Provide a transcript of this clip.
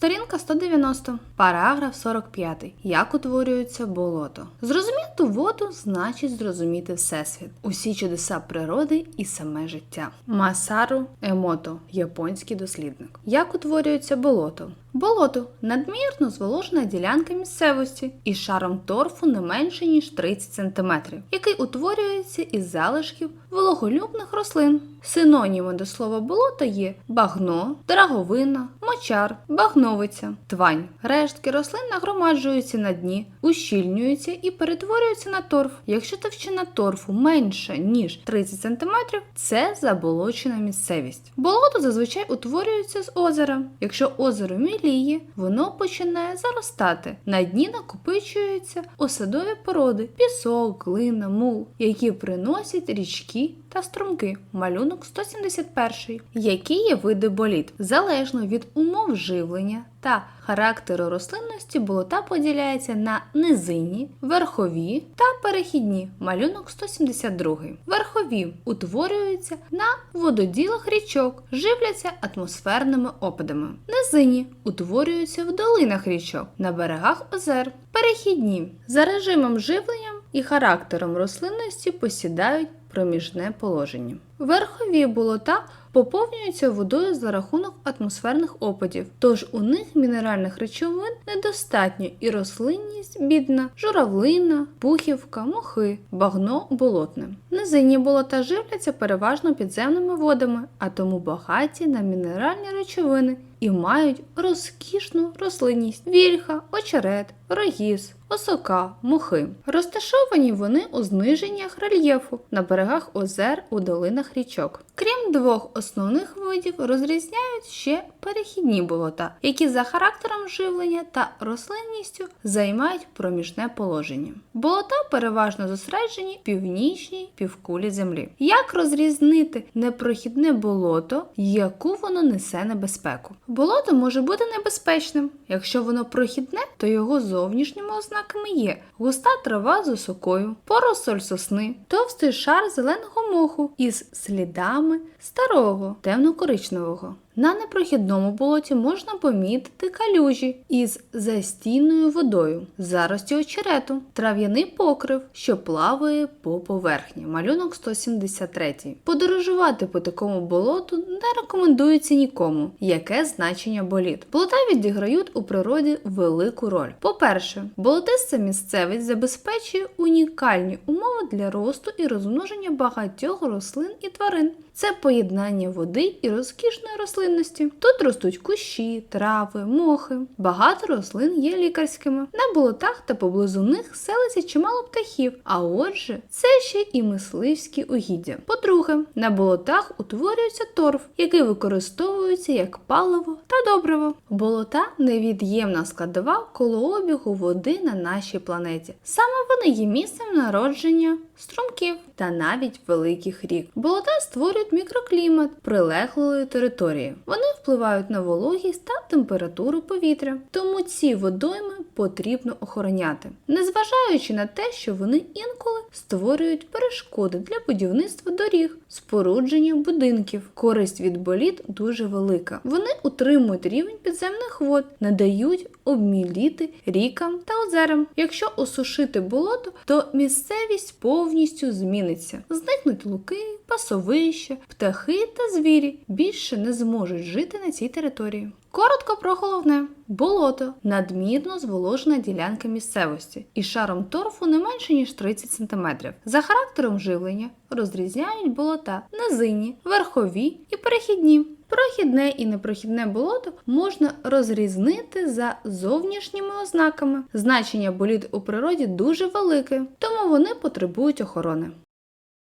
Сторінка 190, параграф 45. Як утворюється болото? Зрозуміти воду значить зрозуміти всесвіт, усі чудеса природи і саме життя. Масару Емото, японський дослідник. Як утворюється болото? Болото надмірно зволожена ділянка місцевості із шаром торфу не менше ніж 30 см, який утворюється із залишків вологолюбних рослин. Синоніми до слова болото є багно, драговина, мочар, багновиця, твань. Рештки рослин нагромаджуються на дні, ущільнюються і перетворюються на торф. Якщо товщина торфу менша ніж 30 см, це заболочена місцевість. Болото зазвичай утворюється з озера. Якщо озеро міліє, воно починає заростати. На дні накопичуються осадові породи, пісок, глина, мул, які приносять річки та струмки. Малюнок 171. Які є види боліт? Залежно від умов живлення та характеру рослинності болота поділяється на низинні, верхові та перехідні. Малюнок 172. Верхові утворюються на вододілах річок, живляться атмосферними опадами. Низинні утворюються в долинах річок, на берегах озер. Перехідні за режимом живлення і характером рослинності посідають проміжне положення. Верхові болота поповнюються водою за рахунок атмосферних опадів, тож у них мінеральних речовин недостатньо і рослинність бідна, журавлина, пухівка, мохи, багно болотне. Низинні болота живляться переважно підземними водами, а тому багаті на мінеральні речовини і мають розкішну рослинність вільха, очерет, рогіз, осока, мохи. Розташовані вони у зниженнях рельєфу на берегах озер у долинах річок. Крім двох основних видів, розрізняють ще перехідні болота, які за характером живлення та рослинністю займають проміжне положення. Болота переважно зосереджені в північній півкулі землі. Як розрізнити непрохідне болото, яку воно несе небезпеку? Болото може бути небезпечним. Якщо воно прохідне, то його зовнішніми ознаками є густа трава з осокою, поросоль сосни, товстий шар зеленого моху із слідами старого темно-коричневого. На непрохідному болоті можна помітити калюжі із застійною водою, зарості очерету, трав'яний покрив, що плаває по поверхні. Малюнок 173. Подорожувати по такому болоту не рекомендується нікому. Яке значення боліт? Болота відіграють у природі велику роль. По-перше, болотиста місцевість забезпечує унікальні умови для росту і розмноження багатьох рослин і тварин. Це поєднання води і розкішної рослинності. Тут ростуть кущі, трави, мохи. Багато рослин є лікарськими. На болотах та поблизу них селиться чимало птахів, а отже, це ще і мисливські угіддя. По-друге, на болотах утворюється торф, який використовується як паливо та добриво. Болота невід'ємна складова колообігу води на нашій планеті. Саме вони є місцем народження струмків та навіть великих рік. Болота створюють мікроклімат прилеглої території. Вони впливають на вологість та температуру повітря, тому ці водойми потрібно охороняти, незважаючи на те, що вони інколи створюють перешкоди для будівництва доріг, спорудження будинків. Користь від боліт дуже велика. Вони утримують рівень підземних вод, не дають обміліти рікам та озерам. Якщо осушити болото, то місцевість повністю зміниться. Зникнуть луки, пасовища, птахи та звірі більше не зможуть жити на цій території. Коротко про головне: болото надмірно зволожена ділянка місцевості із шаром торфу не менше ніж 30 см. За характером живлення розрізняють болота низинні, верхові і перехідні. Прохідне і непрохідне болото можна розрізнити за зовнішніми ознаками. Значення боліт у природі дуже велике, тому вони потребують охорони.